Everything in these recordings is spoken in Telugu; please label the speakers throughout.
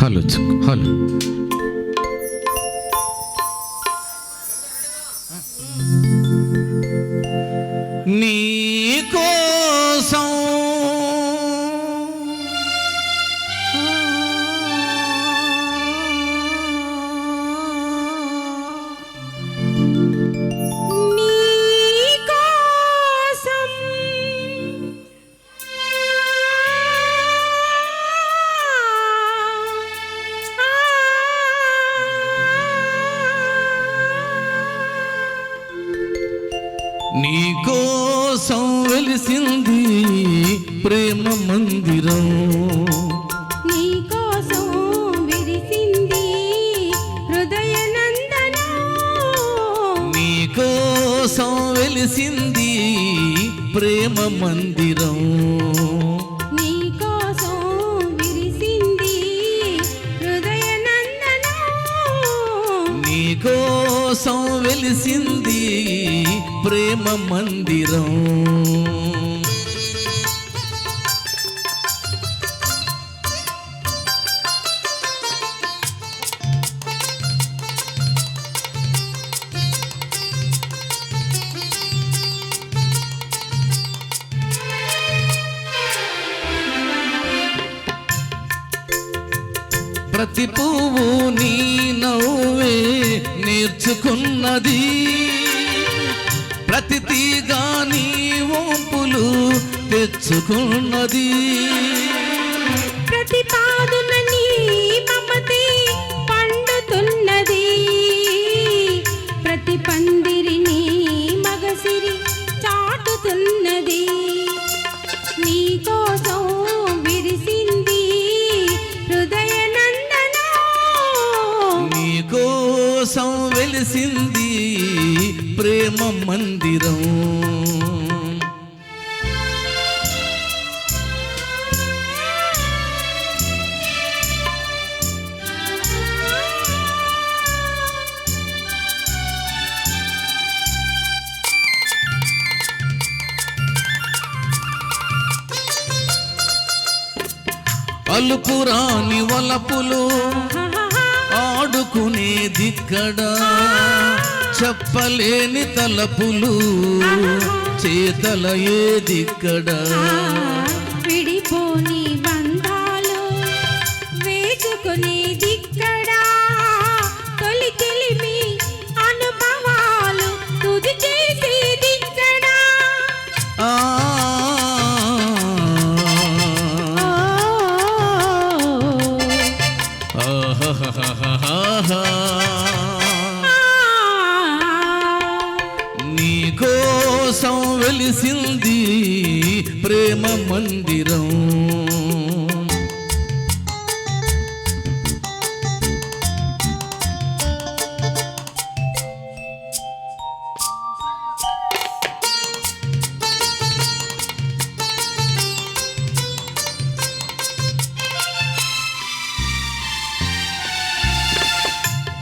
Speaker 1: హలో చుక్ హలో నీ నీ కోసం వెలిసింది ప్రేమ మందిరం.
Speaker 2: నీకోసం విరిసింది హృదయ
Speaker 1: వెలిసింది ప్రేమ మందిరం.
Speaker 2: నీకోసం విరిసింది హృదయ నందనం.
Speaker 1: నీ కోసం వెలిసింది ప్రేమ మందిరం. ప్రతి పువ్వు నీ నవ్వే నేర్చుకున్నది. ప్రతి తీగ నీ వంపులు తెచ్చుకున్నది.
Speaker 2: ప్రతి పాదున నీ మమతే పండుతున్నది. ప్రతి పందిరిని మగసిరి చాటుతున్నది. నీకోసం విరిసింది హృదయ నందనం.
Speaker 1: నీ కోసం వెలిసింది ప్రేమ మందిరం. అలుపురాని వలపులు ఆడుకునే దిక్కడ. చెప్పలేని తలపులు చేతల ఏదిక్కడ?
Speaker 2: విడిపోని బంధాలు వేసుకునే దిక్కడా. తొలి తెలిమి అనుభవాలు తుది చేసే దిక్కడా.
Speaker 1: వెలిసింది ప్రేమ మందిరం.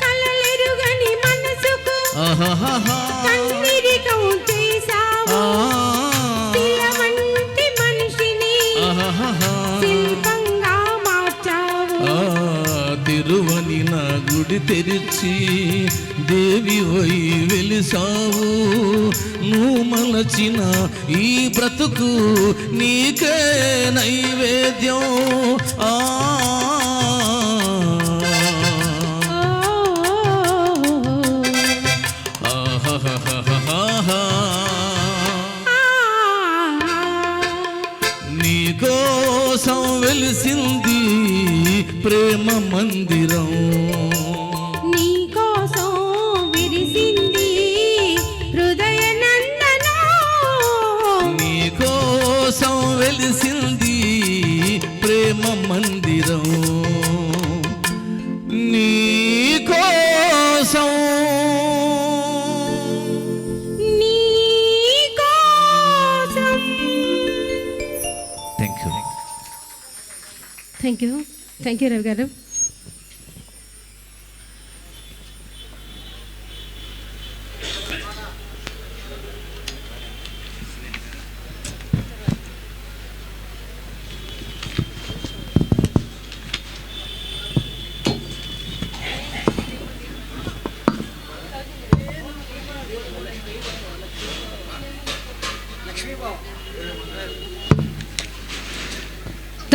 Speaker 2: కలలెరుగని
Speaker 1: గుడి తెరిచి దేవి వై వెలిసావు. నువ్వు మలచిన ఈ బ్రతుకు నీకే నైవేద్యం. ఆ. కోసం వెలిసింది ప్రేమ మందిరం. నీ కోసం
Speaker 2: thank you thank you Ravi garu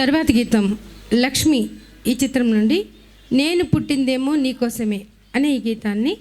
Speaker 2: తర్వాతి గీతం లక్ష్మి ఈ చిత్రం నుండి నేను పుట్టిందేమో నీకోసమే అనే ఈ గీతాన్ని